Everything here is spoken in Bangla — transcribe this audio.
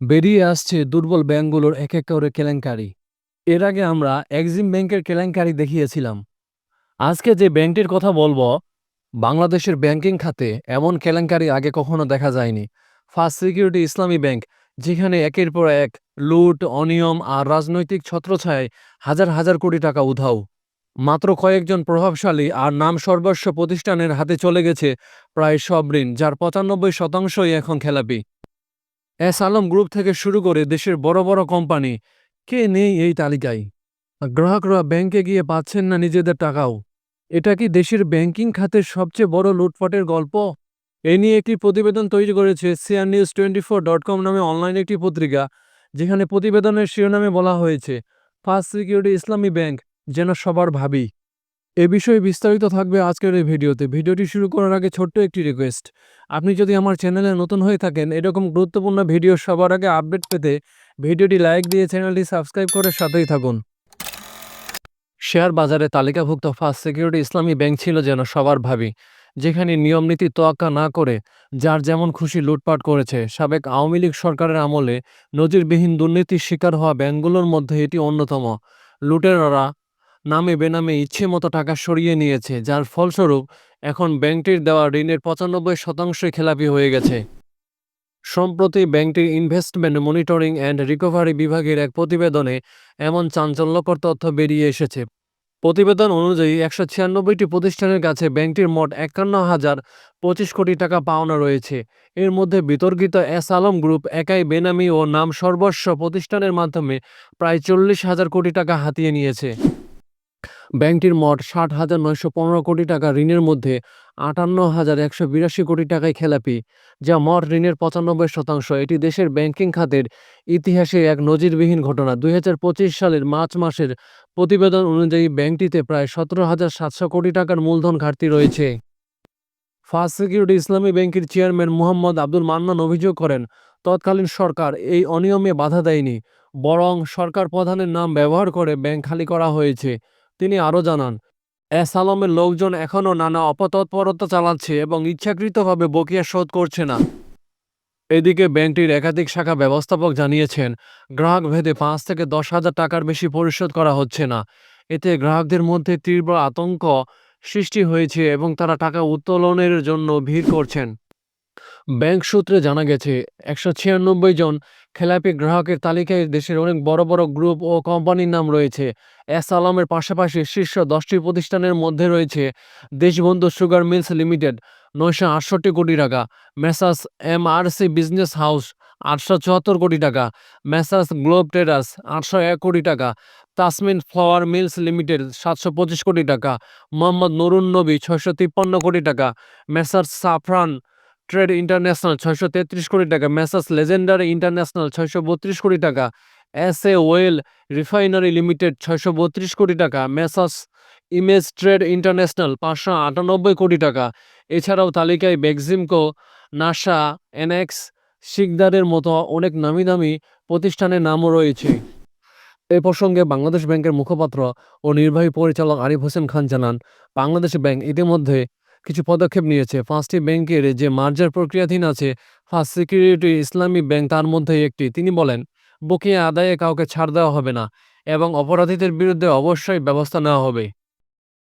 বেরিয়ে আসছে দুর্বল ব্যাংকগুলোর এক এক করে কেলেঙ্কারি। এর আগে আমরা এক্সিম ব্যাংকের কেলেঙ্কারি দেখিয়েছিলাম। আজকে যে ব্যাংকটির কথা বলব, বাংলাদেশের ব্যাংকিং খাতে এমন কেলেঙ্কারি আগে কখনো দেখা যায়নি। ফার্স্ট সিকিউরিটি ইসলামী ব্যাংক যেখানে একের পর এক লুট, অনিয়ম আর রাজনৈতিক ছত্রছায়ায় হাজার হাজার কোটি টাকা উধাও। মাত্র কয়েকজন প্রভাবশালী আর নাম সর্বস্ব প্রতিষ্ঠানের হাতে চলে গেছে প্রায় সব ঋণ, যার পঁচানব্বই শতাংশই এখন খেলাপি। এস আলম গ্রুপ থেকে শুরু করে দেশের বড় বড় কোম্পানি। কে নেই এই তালিকায়? গ্রাহকরা ব্যাংকে গিয়ে পাচ্ছেন না নিজেদের টাকাও? এটা কি দেশের ব্যাংকিং খাতের সবচেয়ে বড় লুটপাটের গল্প? এ নিয়ে একটি প্রতিবেদন তৈরি করেছে CR news twenty four dot com নামে অনলাইন একটি পত্রিকা, যেখানে প্রতিবেদনের শিরোনামে বলা হয়েছে, ফার্স্ট সিকিউরিটি ইসলামী ব্যাংক, যেন সবার ভাবি। এ বিষয়ে বিস্তারিত থাকবে আজকের এই ভিডিওতে। ভিডিওটি শুরু করার আগে ছোট্ট একটি রিকোয়েস্ট আপনি যদি আমার চ্যানেলে নতুন হয়ে থাকেন, এরকম গুরুত্বপূর্ণ ভিডিও সবার আগে আপডেট পেতে ভিডিওটি লাইক দিয়ে চ্যানেলটি সাবস্ক্রাইব করে সাথেই থাকুন। শেয়ার বাজারে তালিকাভুক্ত ফার্স্ট সিকিউরিটি ইসলামী ব্যাংক ছিল যেন সবার ভাবি, যেখানে নিয়মনীতি তোয়াক্কা না করে যার যেমন খুশি লুটপাট করেছে, সাবেক আওয়ামী লীগ সরকারের আমলে নজিরবিহীন দুর্নীতির শিকার হওয়া ব্যাংকগুলোর মধ্যে এটি অন্যতম। লুটেরারা নামে বেনামে ইচ্ছে মতো টাকা সরিয়ে নিয়েছে, যার ফলস্বরূপ এখন ব্যাংকটির দেওয়া ঋণের পঁচানব্বই শতাংশই খেলাপি হয়ে গেছে। সম্প্রতি ব্যাংকটির ইনভেস্টমেন্ট মনিটরিং অ্যান্ড রিকভারি বিভাগের এক প্রতিবেদনে এমন চাঞ্চল্যকর তথ্য বেরিয়ে এসেছে। প্রতিবেদন অনুযায়ী একশো ছিয়ানব্বইটি প্রতিষ্ঠানের কাছে ব্যাংকটির মোট একান্ন হাজার পঁচিশ কোটি টাকা পাওনা রয়েছে। এর মধ্যে বিতর্কিত এস আলম গ্রুপ, একাই বেনামি ও নাম সর্বস্ব প্রতিষ্ঠানের মাধ্যমে প্রায় চল্লিশ হাজার কোটি টাকা হাতিয়ে নিয়েছে। ব্যাংকটির মোট ষাট হাজার নয়শো পনেরো কোটি টাকা ঋণের মধ্যে আটান্ন হাজার একশো বিরাশি কোটি টাকায় খেলাপি, যা মোট ঋণের পঁচানব্বই শতাংশ। এটি দেশের ব্যাংকিং খাতের ইতিহাসে এক নজিরবিহীন ঘটনা। দু হাজার পঁচিশ সালের মার্চ মাসের প্রতিবেদন অনুযায়ী ব্যাংকটিতে প্রায় সতেরো হাজার সাতশো কোটি টাকার মূলধন ঘাটতি রয়েছে। ফার্স্ট সিকিউরিটি ইসলামী ব্যাংকের চেয়ারম্যান মোহাম্মদ আব্দুল মান্নান অভিযোগ করেন, তৎকালীন সরকার এই অনিয়মে বাধা দেয়নি, বরং সরকার প্রধানের নাম ব্যবহার করে ব্যাংক খালি করা হয়েছে। তিনি আরও জানান, এস আলমের লোকজন এখনও নানা অপতৎপরতা চালাচ্ছে এবং ইচ্ছাকৃতভাবে বকেয়া শোধ করছে না। এদিকে ব্যাংকটির একাধিক শাখা ব্যবস্থাপক জানিয়েছেন, গ্রাহক ভেদে পাঁচ থেকে দশ হাজার টাকার বেশি পরিশোধ করা হচ্ছে না। এতে গ্রাহকদের মধ্যে তীব্র আতঙ্ক সৃষ্টি হয়েছে এবং তারা টাকা উত্তোলনের জন্য ভিড় করছেন। ব্যাংক সূত্রে জানা গেছে, একশো ছিয়ানব্বই জন খেলাপি গ্রাহকের তালিকায় দেশের অনেক বড় বড় গ্রুপ ও কোম্পানির নাম রয়েছে। এস আলমের পাশাপাশি শীর্ষ দশটি প্রতিষ্ঠানের মধ্যে রয়েছে দেশবন্ধু সুগার মিলস লিমিটেড, নয়শো আটষট্টি কোটি টাকা Messrs M R C business house, আটশো চুয়াত্তর কোটি টাকা মেসাস গ্লোব ট্রেডার্স, আটশো এক কোটি টাকা, তাসমিন ফ্লাওয়ার মিলস লিমিটেড, সাতশো পঁচিশ কোটি টাকা, মোহাম্মদ নুরুন নবী, ছয়শো তিপ্পান্ন কোটি টাকা, মেসার্স সাফরান ট্রেড ইন্টারন্যাশনাল ছয়শো তেত্রিশ কোটি টাকা মেসাস লেজেন্ডারি ইন্টারন্যাশনাল ছয়শো বত্রিশ কোটি টাকা S A oil refinery limited ছয়শো বত্রিশ কোটি টাকা মেসাস ইমেজ ট্রেড ইন্টারন্যাশনাল পাঁচশো আটানব্বই কোটি টাকা। এছাড়াও তালিকায় বেক্সিমকো নাসা এনএক্স শিকদারের মতো অনেক নামি দামি প্রতিষ্ঠানের নামও রয়েছে। এ প্রসঙ্গে বাংলাদেশ ব্যাংকের মুখপাত্র ও নির্বাহী পরিচালক আরিফ হোসেন খান জানান, বাংলাদেশ ব্যাংক ইতিমধ্যে কিছু পদক্ষেপ নিয়েছে। ফার্স্টি ব্যাংকের যে মার্জার প্রক্রিয়াধীন আছে, ফার্স্ট সিকিউরিটি ইসলামী ব্যাংক তার মধ্যে একটি। তিনি বলেন, বকেয়া আদায়ে কাউকে ছাড় দেওয়া হবে না এবং অপরাধীদের বিরুদ্ধে অবশ্যই ব্যবস্থা নেওয়া হবে।